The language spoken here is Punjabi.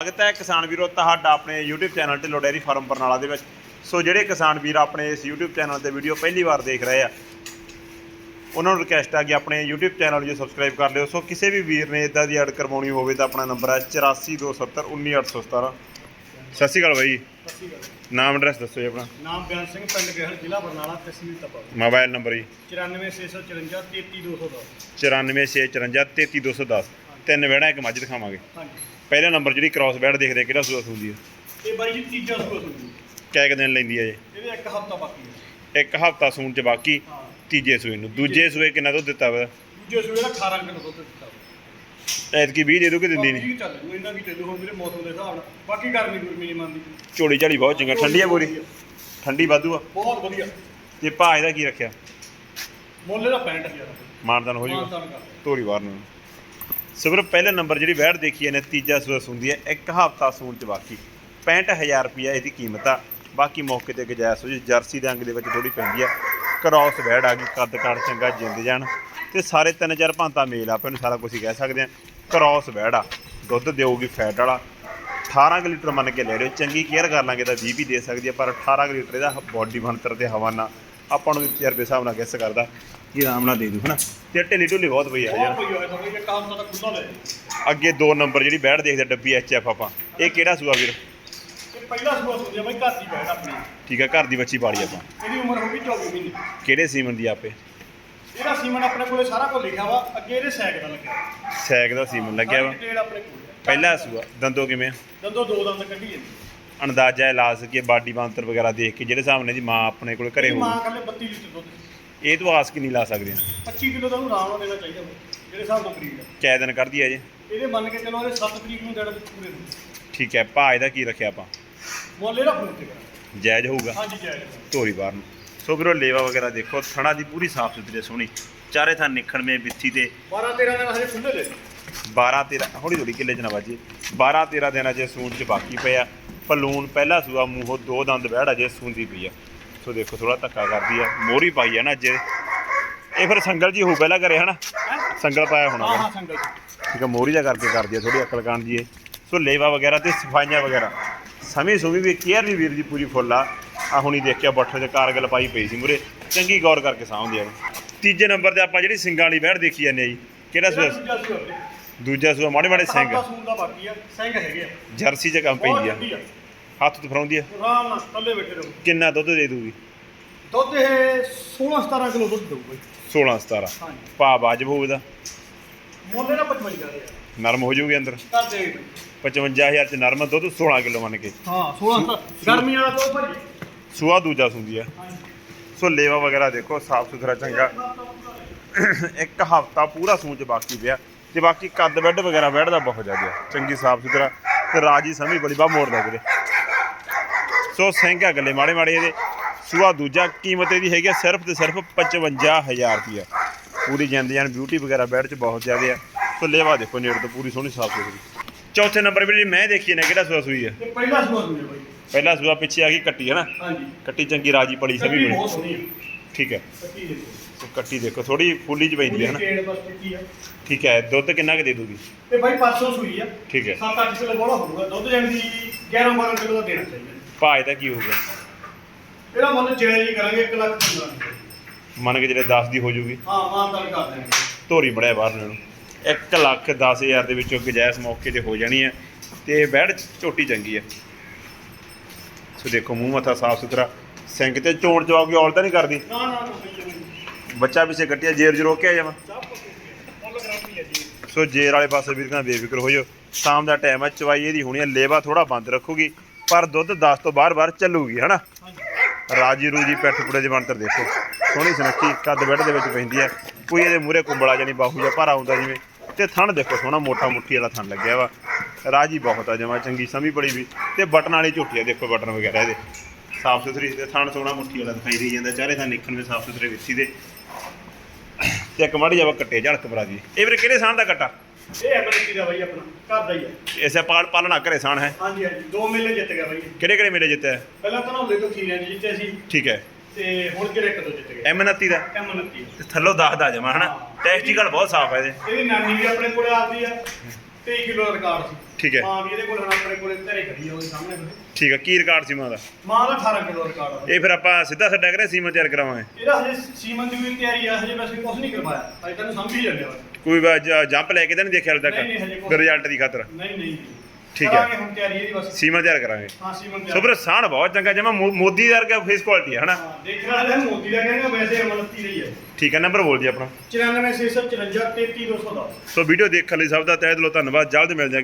ਸਵਾਗਤ ਹੈ ਕਿਸਾਨ ਵੀਰੋ ਤੁਹਾਡਾ ਆਪਣੇ YouTube channel Dhillon dairy farm Barnala ਦੇ ਵਿੱਚ। ਸੋ ਜਿਹੜੇ ਕਿਸਾਨ ਵੀਰ ਆਪਣੇ ਇਸ YouTube ਚੈਨਲ ਤੇ ਵੀਡੀਓ ਪਹਿਲੀ ਵਾਰ ਦੇਖ ਰਹੇ ਆ ਉਹਨਾਂ ਨੂੰ ਰਿਕਵੈਸਟ ਆ ਕਿ ਆਪਣੇ YouTube ਚੈਨਲ ਨੂੰ ਸਬਸਕ੍ਰਾਈਬ ਕਰ ਲਿਓ। ਸੋ ਕਿਸੇ ਵੀ ਵੀਰ ਨੇ ਇਦਾਂ ਦੀ ਐਡ ਕਰਵਾਉਣੀ ਹੋਵੇ ਤਾਂ ਆਪਣਾ ਨੰਬਰ ਹੈ 8427191817 ਸਤਿ ਸ਼੍ਰੀ ਅਕਾਲ ਬਾਈ। ਨਾਮ ਐਡਰੈਸ ਦੱਸੋ ਜੀ ਆਪਣਾ। ਨਾਮ ਬਿਆਨ ਸਿੰਘ ਪਿੰਡ ਗਹਿਲ ਜ਼ਿਲ੍ਹਾ ਬਰਨਾਲਾ ਤਹਿਸੀਲ ਤਪਾ। ਮੋਬਾਈਲ ਨੰਬਰ ਜੀ। 94654 33210 9464533210 ਤਿੰਨ ਵੇੜਾ ਇੱਕ ਮੱਝ ਦਿਖਾਵਾਂਗੇ। ਹਾਂਜੀ। ਪਹਿਲਾ ਨੰਬਰ ਜਿਹੜੀ ਕ੍ਰਾਸ ਬੈਡ ਦੇਖਦੇ ਆ, ਕਿਹੜਾ ਸੂਆ ਸੂਦੀ ਹੈ ਇਹ ਬਾਈ ਜੀ ਤੀਜਾ ਸੂਆ ਸੁਣੀ ਕਿਆ ਕੁ ਦਿਨ ਲੈਂਦੀ ਹੈ ਜੀ ਇਹਦੇ ਇੱਕ ਹਫਤਾ ਬਾਕੀ ਹੈ ਇੱਕ ਹਫਤਾ ਸੂਣ ਚ ਬਾਕੀ ਹਾਂ। ਤੀਜੇ ਸੂਏ ਨੂੰ। ਦੂਜੇ ਸੂਏ ਕਿੰਨਾ ਦੁੱਧ ਦਿੱਤਾ ਵਾ? ਦੂਜੇ ਸੂਏ ਦਾ 18 ਕਿਲੋ ਦੁੱਧ ਦਿੱਤਾ ਐਤਕੀ 20 ਦੇ ਦੂ ਕਿ ਦਿੰਦੀ ਨਹੀਂ? ਚੱਲ ਜੂ ਇਹਨਾਂ ਵੀ ਚੱਲੂ ਹੁਣ ਵੀਰੇ ਮੌਸਮ ਦੇ ਹਿਸਾਬ ਨਾਲ। ਬਾਕੀ ਗਰਮੀ ਗੁਰਮੀ ਨਹੀਂ ਮੰਨਦੀ। ਝੋਲੀ ਝਾਲੀ ਬਹੁਤ ਚੰਗਾ ਠੰਡੀ ਆ ਪੂਰੀ? ਠੰਡੀ ਵਾਧੂ ਆ? ਬਹੁਤ ਵਧੀਆ। ਤੇ ਭਾਅ ਇਹਦਾ ਕੀ ਰੱਖਿਆ? ਮੁੱਲ ਦਾ। 65000 ਮਾਨਦਾਨ ਹੋ ਮਾਨਤਾਨ ਕਰ। ਤੋਰੀ ਵਾਰ ਨੂੰ ਸਬਰ ਪਹਿਲੇ ਨੰਬਰ ਜਿਹੜੀ ਵੈੜ ਦੇਖੀ ਇਹਨੇ, ਤੀਜਾ ਸੂਆ ਸੁੰਦੀ ਹੈ, ਇੱਕ ਹਫਤਾ ਸੂਣ ਚ ਬਾਕੀ। 65000 ਰੁਪਿਆ ਇਹਦੀ ਕੀਮਤ ਆ। ਬਾਕੀ ਮੌਕੇ ਤੇ ਗੁਜਾਇਸ਼ ਹੋ ਜੀ, ਜਰਸੀ ਦੇ ਅੰਗ ਦੇ ਵਿੱਚ ਥੋੜੀ ਪੈਂਦੀ ਆ। ਕ੍ਰਾਸ ਵੈੜ ਆ ਗਈ, ਕੱਦ ਕਾਠ ਚੰਗਾ ਜਿੰਦ ਜਾਣ। ਤੇ ਸਾਰੇ ਤਿੰਨ ਚਾਰ ਭਾਂਤਾ ਮੇਲ ਆ, ਆਪਾਂ ਇਹਨੂੰ ਸਾਰਾ ਕੁਝ ਹੀ ਕਹਿ ਸਕਦੇ ਆ। ਕ੍ਰਾਸ ਵੈੜ ਆ, ਦੁੱਧ ਦੇਊਗੀ ਫੈਟ ਵਾਲਾ। 18 ਕੁ ਲੀਟਰ ਮੰਨ ਕੇ ਲੈ ਲਿਓ, ਚੰਗੀ ਕੇਅਰ ਕਰ ਲਾਂਗੇ ਤਾਂ 20 ਵੀ ਦੇ ਸਕਦੀ ਆ, ਪਰ 18 ਕੁ ਲੀਟਰ ਇਹਦਾ ਬੋਡੀ ਬਣਤਰ ਦੇ ਹਵਾਨਾ ਆਪਾਂ ਨੂੰ ਵੀ ਤਜਰਬੇ ਹਿਸਾਬ ਨਾਲ ਗੈਸ ਕਰਦਾ ਕਿ ਆਰਾਮ ਨਾਲ ਦੇ ਦੂ ਹਨਾ? ਤੇ ਢਿੱਲੀ ਢੁੱਲੀ ਬਹੁਤ ਪਈ ਆ ਯਾਰ। ਅੱਗੇ ਦੋ ਨੰਬਰ ਜਿਹੜੀ ਬੈਠ ਦੇਖਦੇ ਡੱਬੀ ਐਚਐਫ ਆਪਾਂ। ਇਹ ਕਿਹੜਾ ਸੂਆ ਵੀਰ? ਇਹ ਪਹਿਲਾ ਸੂਆ ਸੁਣਿਆ ਬਾਈ ਘਰ ਦੀ ਬੈਠ ਆਪਣੀ। ਠੀਕ ਹੈ ਘਰ ਦੀ ਬੱਚੀ ਪਾਲੀ ਆਪਾਂ। ਇਹਦੀ ਉਮਰ ਹੋ ਗਈ 24 ਮਹੀਨੇ। ਕਿਹੜੇ ਸੀਮਨ ਦੀ ਆਪੇ? ਇਹਦਾ ਸੀਮਨ ਆਪਣੇ ਕੋਲੇ ਸਾਰਾ ਕੁਝ ਲਿਖਿਆ ਵਾ ਅੱਗੇ ਇਹਦੇ ਸੈਕ ਦਾ ਲੱਗਿਆ। ਸੈਕ ਦਾ ਸੀਮਨ ਲੱਗਿਆ ਵਾ। ਪਹਿਲਾ ਸੂਆ ਦੰਦੋ ਕਿਵੇਂ ਆ? ਜਦੋਂ ਦੋ ਦੰਦ ਕੱਢੀ ਜਾਂਦੀ। ਅੰਦਾਜ਼ਾ ਲਾ ਸਕੀਏ ਬਾਡੀ ਬਾਂਤਰ ਵਗੈਰਾ ਦੇਖ ਕੇ ਜਿਹੜੇ ਹਿਸਾਬ ਨਾਲ ਦੀ ਮਾਂ ਆਪਣੇ ਕੋਲ ਘਰੇ ਇਹਦੀ ਮਾਂ ਹੋਊ ਕੱਲੇ 32 ਲੀਟਰ ਦੁੱਧ ਇਹ ਤੋਂ ਆਸ ਕਿ ਨਹੀਂ ਲਾ ਸਕਦੇ 25 ਕਿਲੋ ਦਾ ਉਹਨੂੰ ਆਰਾਮ ਨਾਲ ਦੇਣਾ ਚਾਹੀਦਾ ਵਾ, ਜਿਹੜੇ ਹਿਸਾਬ ਨਾਲ ਬਰੀਡ ਹੈ ਕੈ ਦਿਨ ਕਰਦੀ ਹੈ ਜੇ। ਇਹਦੇ ਮੰਨ ਕੇ ਚਲੋ ਇਹਦੇ 7 ਤਰੀਕ ਨੂੰ ਦੇਣਾ ਪੂਰੇ ਨੂੰ। ਠੀਕ ਹੈ ਭਾ ਇਹਦਾ ਕੀ ਰੱਖਿਆ ਆਪਾਂ? ਮੁੱਲ ਇਹਦਾ ਫੋਨ ਤੇ ਕਰਾਂ ਜਾਇਜ਼ ਹੋਊਗਾ? ਹਾਂਜੀ ਜੈ ਧੋਰੀ ਬਾਹਰ ਨੂੰ। ਸੋ ਵੀਰੋ ਲੇਵਾ ਵਗੈਰਾ ਦੇਖੋ ਥਣਾ ਦੀ ਪੂਰੀ ਸਾਫ਼ ਸੁਥਰੀ ਸੋਹਣੀ। ਚਾਰੇ ਥਾਂ ਨਿਖੜਵੇਂ ਬਿੱਥੀ ਤੇ। 12 13 ਦਿਨ ਹਜੇ ਖੁੱਲੇ ਲੈ 12 13 ਹੌਲੀ ਹੌਲੀ ਕਿੱਲੇ ਚ ਨਾ ਵੱਜੇ 12 13 ਦਿਨਾਂ ਚ ਸੂਣ ਚ ਬਾਕੀ ਪਿਆ। ਪਲੂਣ ਪਹਿਲਾ ਸੂਆ ਮੂੰਹੋਂ ਦੋ ਦੰਦ ਬਹਿੜ ਅਜੇ ਸੂੰਦੀ ਪਈ ਆ। ਸੋ ਦੇਖੋ ਥੋੜਾ ਧੱਕਾ ਕਰਦੀ ਆ। ਮੋਰੀ ਪਾਈ ਆ ਨਾ ਅੱਜ। ਇਹ ਫਿਰ ਸੰਗਲ ਜੀ ਹੋਊ ਪਹਿਲਾਂ ਕਰੇ ਹਨਾ? ਸੰਗਲ ਪਾਇਆ ਹੋਣਾ ਹਾਂ। ਹਾਂ ਸੰਗਲ ਠੀਕ ਆ ਮੋਰੀ ਦਾ ਕਰਕੇ ਕਰਦੀ ਆ ਥੋੜੀ ਅਕਲ ਕਾਣ ਦੀ ਇਹ। ਸੋ ਲੇਵਾ ਵਗੈਰਾ ਤੇ ਸਫਾਈਆਂ ਵਗੈਰਾ। ਸਮੇਂ ਸੁਮੀ ਵੀ ਕੇਅਰ ਵੀ ਵੀਰ ਦੀ ਪੂਰੀ ਫੁੱਲ ਆ। ਆ ਹੁਣੀ ਦੇਖਿਆ ਬੱਠੇ ਤੇ ਕਾਰਗਲ ਪਾਈ ਪਈ ਸੀ ਮੁਰੇ ਚੰਗੀ ਗੌਰ ਕਰਕੇ ਸਾਂਭਦੀ ਆ। ਤੀਜੇ ਨੰਬਰ ਤੇ ਆਪਾਂ ਜਿਹੜੀ ਸਿੰਗਾਂ ਵਾਲੀ ਬਹਿੜ ਦੇਖੀ ਜਾਂਦੇ ਆ ਜੀ। ਕਿਹੜਾ ਸੂਆ? ਦੂਜਾ ਸੂਆ ਮਾੜੇ ਮਾੜੇ ਸਿੰਘ। ਹਫ਼ਤਾ ਸੂਣ ਦਾ ਬਾਕੀ ਆ ਸਿੰਘ ਹੈਗੇ ਆ। ਜਰਸੀ ਚ ਕੰਮ ਬਹੁਤ ਪੈਂਦੀ ਆ। ਆ। ਹੱਥ ਤੋਂ ਫਰਾਉਂਦੀ ਆ। ਆਰਾਮ ਨਾਲ ਥੱਲੇ ਬੈਠੇ ਰਹੋ। ਕਿੰਨਾ ਦੁੱਧ ਦੇ ਦੂਗੀ? ਦੁੱਧ ਇਹ 16 17 ਕਿਲੋ ਦੁੱਧ ਦਊਗਾ ਜੀ। 16 17 ਹਾਂਜੀ। ਭਾ ਵਾਜਬ ਹੋਊਗਾ ਮੁੱਲ ਇਹਦਾ 55 ਦਾ ਯਾਰ ਨਰਮ ਹੋ ਜਾਊਗੀ ਅੰਦਰ? ਕਰ ਦੇ 55000 ਚ ਨਰਮ ਦੁੱਧ 16 ਕਿਲੋ ਮੰਨ ਕੇ। ਹਾਂ 16 ਗਰਮੀ ਵਾਲਾ ਤੋਂ ਭਾਜੀ। ਸੂਆ ਦੂਜਾ ਸੁੰਦੀ ਆ। ਹਾਂਜੀ। ਸੋ ਲੇਵਾ ਵਗੈਰਾ ਦੇਖੋ ਸਾਫ਼ ਸੁਥਰਾ ਚੰਗਾ। ਇੱਕ ਹਫਤਾ ਪੂਰਾ ਸੂਚ ਬਾਕੀ ਪਿਆ। ਤੇ ਬਾਕੀ ਕੱਦ ਬੈੱਡ ਵਗੈਰਾ ਬੈੱਡ ਦਾ ਬਹੁਤ ਜ਼ਿਆਦਾ ਚੰਗੀ ਸਾਫ਼ ਸੁਥਰਾ ਤੇ ਰਾਜੀ ਸਮੀ ਬੜੀ ਬਾ ਮੋੜਦਾ ਵੀਰੇ ਸੋ ਸਿੰਘ ਗੱਲੇ ਮਾੜੇ ਮਾੜੇ ਇਹਦੇ। ਸੂਆ ਦੂਜਾ ਕੀਮਤ ਇਹਦੀ ਹੈਗੀ ਆ ਸਿਰਫ ਤੇ ਸਿਰਫ 55000 ਰੁਪਿਆ ਪੂਰੀ ਜਿੰਦ ਜਾਨ ਬਿਊਟੀ ਵਗੈਰਾ ਬੈੱਡ 'ਚ ਬਹੁਤ ਜ਼ਿਆਦਾ ਆ। ਸੋ ਲੇਵਾ ਦੇਖੋ ਨੇੜ ਤੋਂ ਪੂਰੀ ਸੋਹਣੀ ਸਾਫ਼ ਸੁਥਰੀ। ਚੌਥੇ ਨੰਬਰ ਵੀਰੇ ਮੈਂ ਦੇਖੀ ਨੇ ਕਿਹੜਾ ਸੂਆ ਸੂਈ ਆ? ਇਹ ਪਹਿਲਾ ਸੂਆ ਸੂਆ ਬਾਈ। ਪਹਿਲਾ ਸੂਆ ਪਿੱਛੇ ਆ ਗਈ ਕੱਟੀ ਹੈ ਨਾ? ਹਾਂਜੀ। ਕੱਟੀ ਚੰਗੀ ਰਾਜੀ ਪੜੀ ਬਹੁਤ ਸੋਹਣੀ ਹੈ ਠੀਕ ਹੈ। ਕੱਟੀ ਦੇਖੋ। ਕੱਟੀ ਦੇਖੋ ਥੋੜੀ ਫੁੱਲੀ ਚ ਪੈਂਦੀ ਹੈ ਨਾ ਬਸ ਆ। ਠੀਕ ਹੈ ਦੁੱਧ ਕਿੰਨਾ ਕੁ ਦੇ ਦੂਗੀ? ਤੇ ਬਾਈ 500 ਸੂਈ ਆ। ਠੀਕ ਹੈ। 7-8 ਕਿਲੋ ਬੋਲਾ ਹੋਊਗਾ। ਦੁੱਧ ਜਾਣ ਦੀ 11-12 ਕਿਲੋ ਦਾ ਦੇਣਾ ਚਾਹੀਦਾ। ਭਾਅ ਇਹਦਾ ਕੀ ਹੋਊਗਾ ਇਹਦਾ ਮੁੱਲ ਜਾਇਜ਼ ਹੀ ਕਰਾਂਗੇ 1 ਲੱਖ 15 ਮੰਨ ਕੇ ਜਿਹੜੇ 10 ਦੀ ਹੋ ਜੂਗੀ। ਹਾਂ ਮਾਨਤਾਨ ਕਰ ਦੇਣਗੇ ਧੋਰੀ ਬੜਿਆ ਬਾਹਰ ਨੂੰ 1 ਲੱਖ 10000 ਦੇ ਵਿੱਚੋਂ ਗੁਜਾਇਸ਼ ਮੌਕੇ ਤੇ ਹੋ ਜਾਣੀ ਹੈ। ਤੇ ਬੈੜ ਝੋਟੀ ਚੰਗੀ ਹੈ। ਸੋ ਦੇਖੋ ਮੂੰਹ ਮੱਥਾ ਸਾਫ਼ ਸੁਥਰਾ। ਸਿੰਗ ਤੇ ਚੋਣ ਜਵਾਬ ਔਲ ਤਾਂ ਨਹੀਂ ਕਰਦੀ? ਨਾ ਨਾ ਨਾ ਬਿਲਕੁਲ ਨਹੀਂ। ਬੱਚਾ ਪਿੱਛੇ ਕੱਟਿਆ ਜੇਰ ਜ ਰੋਕਿਆ ਜਾਵਾਂ। ਸਭ ਕੁਝ ਮੁੱਲ ਗਰੰਟੀ ਹੈ ਜੀ। ਸੋ ਜੇਰ ਵਾਲੇ ਪਾਸੇ ਵੀਰ ਕਹਿੰਦਾ ਬੇਫਿਕਰ ਹੋ ਜਾਓ ਸ਼ਾਮ ਦਾ ਟਾਈਮ ਹੈ ਚਵਾਈ ਇਹਦੀ ਹੋਣੀ ਹੈ ਲੇਵਾ ਥੋੜਾ ਬੰਦ ਰੱਖੂਗੀ ਪਰ ਦੁੱਧ 10 ਤੋਂ ਬਾਰ-ਬਾਰ ਚੱਲੂਗੀ ਹਨਾ? ਹਾਂਜੀ। ਰਾਜੀ ਰੂਜੀ ਪੈਠ ਪੁੜੇ ਦੇ ਬਣਤਰ ਦੇਖੋ। ਸੋਹਣੀ ਸੁਨੱਖੀ ਕੱਦ ਬੈੱਡ ਦੇ ਵਿੱਚ ਪੈਂਦੀ ਹੈ। ਕੋਈ ਇਹਦੇ ਮੂਰੇ ਕੁੰਬਲਾ ਜਾਨੀ ਬਾਹੂ ਜਾਂ ਭਾਰਾ ਹੁੰਦਾ ਜਿਵੇਂ। ਤੇ ਥਣ ਦੇਖੋ ਸੋਹਣਾ ਮੋਟਾ ਮੁੱਠੀ ਵਾਲਾ ਥਣ ਲੱਗਿਆ ਵਾ। ਰਾਜੀ ਬਹੁਤ ਆ ਜਮਾ ਚੰਗੀ ਸਮੀ ਬੜੀ ਵੀ। ਤੇ ਬਟਨ ਵਾਲੀ ਝੋਟੀ ਆ ਦੇਖੋ ਬਟਨ ਵਗੈਰਾ ਇਹਦੇ। ਸਾਫ਼ ਸੁਥਰੀ ਤੇ ਥਣ ਸੋਹਣਾ ਮੁੱਠੀ ਵਾਲਾ ਦਿਖਾਈ ਦੇ ਜਾਂਦਾ ਚਾਰੇ ਥਾਂ ਨਿਕਣ ਵਿੱਚ ਸਾਫ਼ ਸੁਥਰੇ ਵਿੱਚੀ ਦੇ। ਤੇ ਇੱਕ ਮਾੜੀ ਜਾਵਾ ਕੱਟੇ ਝੜਕ ਬਰਾ ਦੀ ਇਹ ਵੀਰੇ ਕਿਹੜੇ ਸਾਨ ਦਾ ਕੱਟਾ? ਇਹ ਐਮਐਲਟੀ ਦਾ ਬਾਈ ਆਪਣਾ ਘਰ ਦਾ ਹੀ ਹੈ। ਇਸੇ ਪਾਲ ਪਾਲਣਾ ਘਰੇ ਸਾਨ ਹੈ। ਹਾਂਜੀ ਹਾਂਜੀ ਦੋ ਮੇਲੇ ਜਿੱਤ ਗਿਆ ਬਾਈ। ਕਿਹੜੇ ਕਿਹੜੇ ਮੇਲੇ ਜਿੱਤਿਆ? ਹੈ? ਪਹਿਲਾਂ ਤਾਂ ਨੌਲੇ ਤੋਂ ਖੀਰਿਆਂ 'ਚ ਜਿੱਤੇ ਸੀ। ਠੀਕ ਹੈ। ਤੇ ਹੁਣ ਜਿਹੜੇ ਇੱਕ ਤੋਂ ਜਿੱਤ ਗਏ। ਐਮ 29 ਦਾ? ਐਮਐਲਟੀ ਤੇ ਥੱਲੋਂ 10 ਦਾ ਜਮਾ ਹਨਾ? ਟੈਸਟੀਕਲ ਬਹੁਤ ਸਾਫ਼ ਹੈ ਇਹਦੇ। ਇਹਦੀ ਨਾਨੀ ਵੀ ਆਪਣੇ ਕੋਲੇ ਆਪਦੀ ਆ 23 ਕਿਲੋ ਦਾ ਰਿਕਾਰਡ ਸੀ। ਠੀਕ ਹੈ। ਮਾਂ ਵੀ ਇਹਦੇ ਕੋਲ ਹੁਣ ਆਪਣੇ ਕੋਲੇ ਘਰੇ ਖੜੀ ਆ ਉਹਦੇ ਸਾਹਮਣੇ ਉਹਦੇ। ਠੀਕ ਹੈ ਕੀ ਰਿਕਾਰਡ ਸੀ ਮਾਂ ਦਾ? ਮਾਂ ਦਾ 18 ਕਿਲੋ ਦਾ ਰਿਕਾਰਡ ਆ। ਇਹ ਫਿਰ ਆਪਾਂ ਸਿੱਧਾ ਛੱਡਿਆ ਕਰੇ ਸੀਮਨ ਤਿਆਰ ਕਰਾਵਾਂਗੇ? ਇਹਦਾ ਹਜੇ ਸੀਮਨ ਦੀ ਵੀ ਤਿਆਰੀ ਆ ਹਜੇ ਵੈਸੇ ਕੁਝ ਨਹੀਂ ਕਰਵਾਇਆ। ਹਜੇ ਤੈਨੂੰ ਸਮਝ ਹੀ ਜਾਂਦੇ ਆ। ਕੋਈ ਜੰਪ ਲੈ ਕੇ ਤਾਂ ਨਹੀਂ ਦੇਖਿਆ ਹਾਲੇ ਨਹੀਂ, ਨਹੀਂ, ਹਜੇ ਤੱਕ ਰਿਜ਼ਲਟ ਦੀ ਖਾਤਰ। ਨਹੀਂ ਨਹੀਂ। ਠੀਕ ਹੈ। ਕਰਾਂਗੇ ਹੁਣ ਤਿਆਰੀ ਇਹਦੀ ਬਸ। ਸੀਮਨ ਤਿਆਰ ਕਰਾਂਗੇ। ਹਾਂ ਸੀਮਨ ਤਿਆਰ। ਸੋ ਸਾਣ ਬਹੁਤ ਚੰਗਾ ਜਮਾ ਮੋਦੀ ਵਰਗਾ ਫੇਸ ਕੁਆਲਿਟੀ ਹੈ ਹਨਾ? ਹਾਂ ਦੇਖਣ ਵਾਲੇ ਨੂੰ ਮੋਦੀ ਦਾ ਕਹਿੰਦੇ ਵੈਸੇ ਅਮਲਤੀ ਰਹੀ ਹੈ। ਠੀਕ ਹੈ ਨੰਬਰ ਬੋਲ ਜੀ ਆਪਣਾ। 94654 33210 ਸੋ ਵੀਡੀਓ ਦੇਖਣ ਲਈ ਸਭ ਦਾ ਤਹਿ ਦਿਲੋਂ ਧੰਨਵਾਦ ਜਲਦ ਮਿਲ ਜਾਏਗਾ